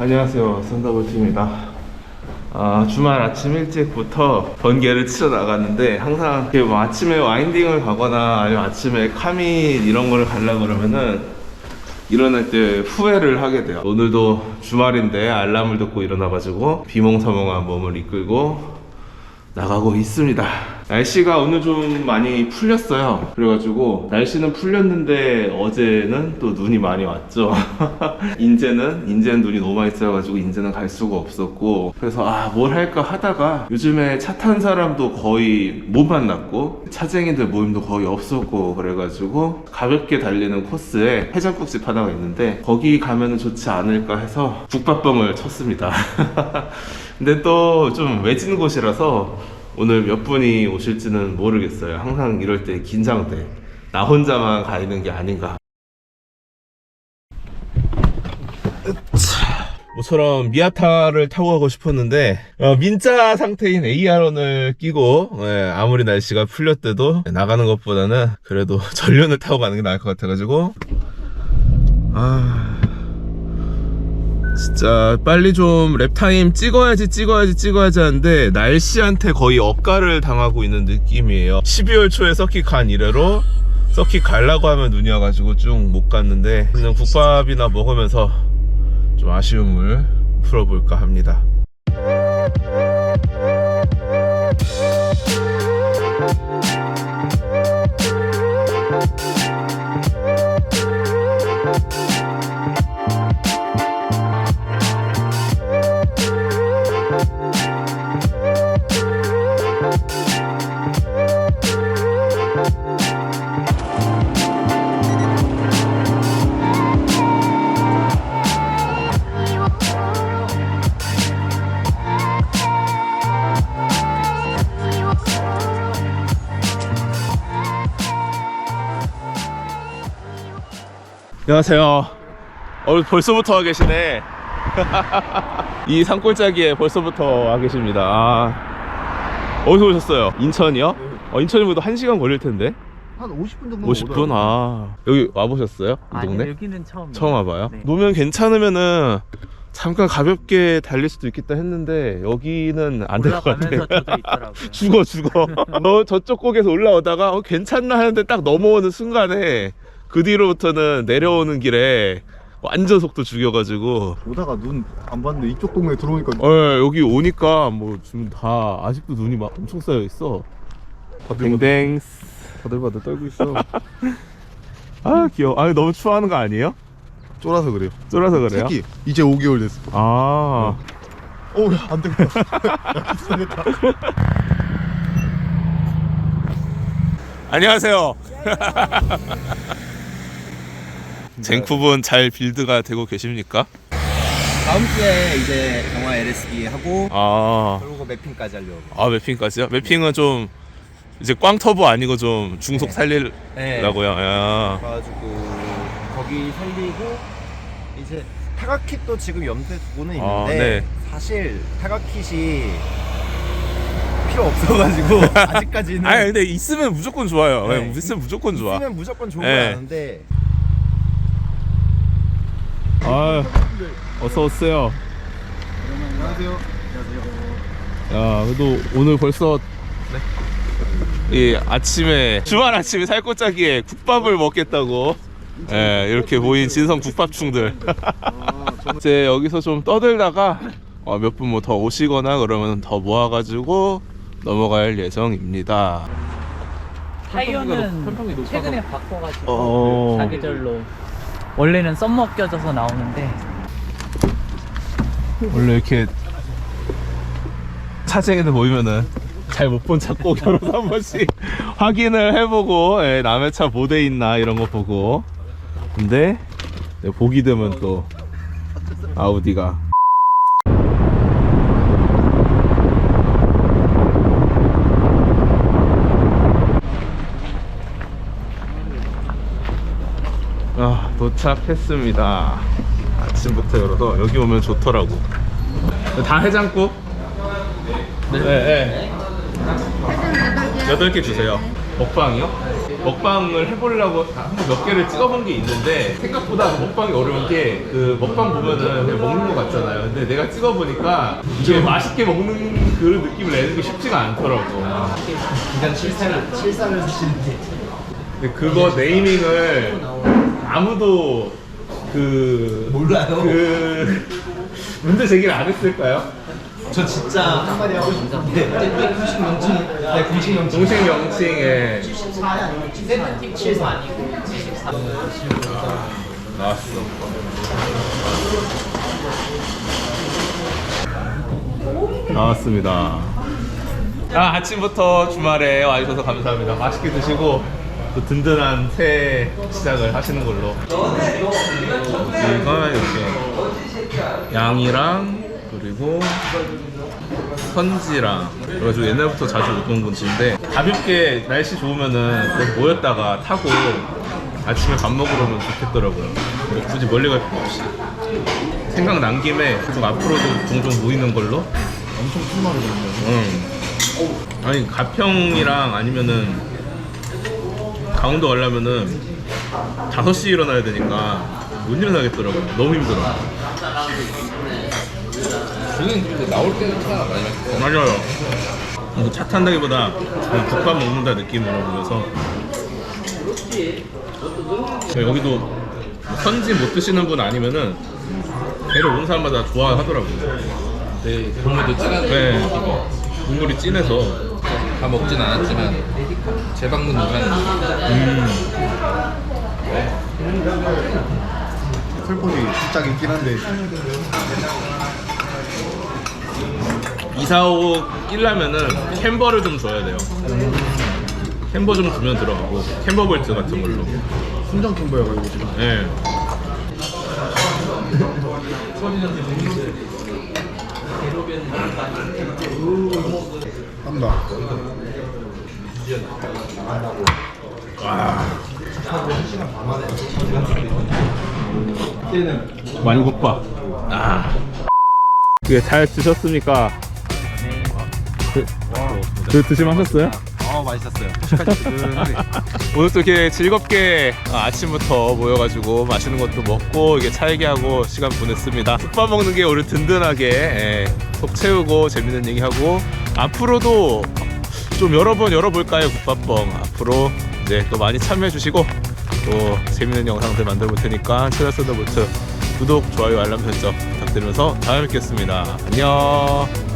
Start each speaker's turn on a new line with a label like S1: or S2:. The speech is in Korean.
S1: 안녕하세요. 선더볼트입니다. 아, 주말 아침 일찍부터 번개를 치러 나갔는데 항상 뭐 아침에 와인딩을 가거나 아니면 아침에 카민 이런 거를 가려고 그러면은 일어날 때 후회를 하게 돼요. 오늘도 주말인데 알람을 듣고 일어나가지고 비몽사몽한 몸을 이끌고 나가고 있습니다. 날씨가 오늘 좀 많이 풀렸어요. 그래가지고 날씨는 풀렸는데 어제는 또 눈이 많이 왔죠. 인제는 인제는 눈이 너무 많이 쌓여가지고 인제는 갈 수가 없었고 그래서 아 뭘 할까 하다가 요즘에 차 탄 사람도 거의 못 만났고 차쟁이들 모임도 거의 없었고 그래가지고 가볍게 달리는 코스에 해장국집 하나가 있는데 거기 가면은 좋지 않을까 해서 국밥병을 쳤습니다. 근데 또 좀 외진 곳이라서 오늘 몇 분이 오실지는 모르겠어요. 항상 이럴 때 긴장돼. 나 혼자만 가 있는 게 아닌가. 모처럼 미아타를 타고 가고 싶었는데 어, 민자 상태인 AR1을 끼고 예, 아무리 날씨가 풀렸대도 나가는 것보다는 그래도 전륜을 타고 가는 게 나을 것 같아가지고 아 진짜 빨리 좀 랩타임 찍어야지 찍어야지 찍어야지 하는데 날씨한테 거의 억가를 당하고 있는 느낌이에요. 12월 초에 서킷 간 이래로 서킷 가려고 하면 눈이 와가지고 쭉 못 갔는데 그냥 국밥이나 먹으면서 좀 아쉬움을 풀어볼까 합니다 안녕하세요 어, 벌써부터 와 계시네 이 산골짜기에 벌써부터 와 계십니다 아, 어디서 오셨어요? 인천이요? 어, 인천이면 1시간 걸릴 텐데
S2: 한 50분 정도
S1: 50분? 아 여기 와보셨어요? 이
S3: 아니
S1: 동네?
S3: 여기는 처음
S1: 처음 와봐요?
S3: 네.
S1: 노면 괜찮으면은 잠깐 가볍게 달릴 수도 있겠다 했는데 여기는 안 될 것 같아요. 죽어 죽어 어, 저쪽 곡에서 올라오다가 어, 괜찮나 하는데 딱 넘어오는 순간에 그 뒤로부터는 내려오는 길에 완전 속도 죽여가지고.
S2: 오다가 눈 안 봤는데 이쪽 동네 들어오니까
S1: 어 여기 오니까 뭐 지금 다 아직도 눈이 막 엄청 쌓여 있어. 댕댕.
S2: 바들바들 떨고 있어.
S1: 아 귀여워. 아 너무 추워하는 거 아니에요?
S2: 쫄아서 그래요.
S1: 쫄아서 그래요?
S2: 새끼 이제 5개월 됐어.
S1: 아.
S2: 어우 야, 안 되겠다 야, 비싸겠다.
S1: 안녕하세요 젠쿠분 잘 빌드가 되고 계십니까?
S4: 다음 주에 이제 영화 LSD 하고
S1: 아
S4: 그리고 매핑까지 하려고.
S1: 아 매핑까지요? 매핑은 좀 이제 꽝 터보 아니고 좀 중속
S4: 네.
S1: 살리려고요.
S4: 네.
S1: 야.
S4: 그래가지고 거기 살리고 이제 타가킷도 지금 염두에 두고는
S1: 아,
S4: 있는데
S1: 네.
S4: 사실 타가킷이 필요 없어가지고 아직까지는
S1: 아니 근데 있으면 무조건 좋아요.
S4: 네.
S1: 네, 있으면 무조건 좋아.
S4: 있으면 무조건 좋은
S1: 네.
S4: 건 아는데
S1: 아 어서 오세요.
S2: 안녕하세요
S1: 야 그래도 오늘 벌써 이 아침에 주말 아침에 살코짜기에 국밥을 먹겠다고 예, 이렇게 모인 진성 국밥충들 이제 여기서 좀 떠들다가 어, 몇 분 뭐 더 오시거나 그러면 더 모아가지고 넘어갈 예정입니다.
S3: 타이어는 최근에 바꿔가지고
S1: 어.
S3: 사계절로 원래는 썸머 껴져서 나오는데
S1: 원래 이렇게 차쟁이들 모이면은 잘 못 본 차꼭 열어서 한 번씩 확인을 해보고 예, 남의 차뭐돼 있나 이런 거 보고. 근데 네, 보기 드문 또 아우디가 아 도착했습니다 아침부터 열어서 여기 오면 좋더라고 다 해장국? 네, 네. 여덟 개 주세요 먹방이요? 먹방을 해보려고 한번 몇 개를 찍어본 게 있는데 생각보다 먹방이 어려운 게 그 먹방 보면은 그냥 먹는 거 같잖아요. 근데 내가 찍어보니까 이게 맛있게 먹는 그 느낌을 내는 게 쉽지가 않더라고.
S4: 그냥 실사를 실사를 쓰시는데
S1: 근데 그거 네이밍을 아무도 그
S4: 몰라요.
S1: 그 문제 제기를 안 했을까요?
S4: 저 진짜 한마디 하고 싶은데 네, 공식 명칭 네 공식 명칭
S1: 공식 명칭에
S3: 74 아니고 74
S1: 나왔어. 나왔습니다. 아, 아침부터 주말에 와주셔서 감사합니다. 맛있게 드시고 또 든든한 새 시작을 하시는 걸로. 이거 이렇게 양이랑 그리고 선지랑 그래가지고 옛날부터 자주 먹던 건지인데 가볍게 날씨 좋으면은 모였다가 타고 아침에 밥 먹으러 오면 좋겠더라고요 뭐 굳이 멀리 갈 필요 없이 생각 난 김에 계속 앞으로도 종종 모이는 걸로
S2: 엄청 큰 말을 그러네요.
S1: 응. 아니 가평이랑 아니면은 강원도 가려면은 5시에 일어나야 되니까 못 일어나겠더라고요 너무 힘들어
S5: 저는 근데 나올 때는 차가 많이 막혀요.
S1: 맞아요. 이거 차 탄다기보다 그냥 국밥 먹는다 느낌으로 보여서. 여기도 선지 못 드시는 분 아니면은 배를 온 사람마다 좋아하더라고요.
S5: 네, 국물도 진한
S1: 네. 국물이 진해서.
S5: 다 먹진 않았지만 재방문 누가는
S1: 음.
S2: 슬퍼이 살짝 있긴 한데
S1: 이사오고 끼려면은 캔버를 좀 줘야 돼요. 캔버 좀 주면 들어가고 캔버 볼트 같은 걸로.
S2: 순정 캠버여가지고 지금
S1: 예.
S2: 한다.
S1: 완국밥. 아. 그게 잘 드셨습니까? 그, 그 드시면 하셨어요?
S4: 어 맛있었어요
S1: 오늘 또 이렇게 즐겁게 아침부터 모여가지고 맛있는 것도 먹고 이게 차 얘기하고 시간 보냈습니다. 국밥 먹는 게 우리 든든하게 예, 속 채우고 재밌는 얘기하고 앞으로도 좀 여러 번 열어볼까요 국밥뻥 앞으로 이제 또 많이 참여해 주시고 또 재밌는 영상들 만들어 볼 테니까 채널 썬더볼트 구독 좋아요 알람 설정 부탁드리면서 다음에 뵙겠습니다. 안녕.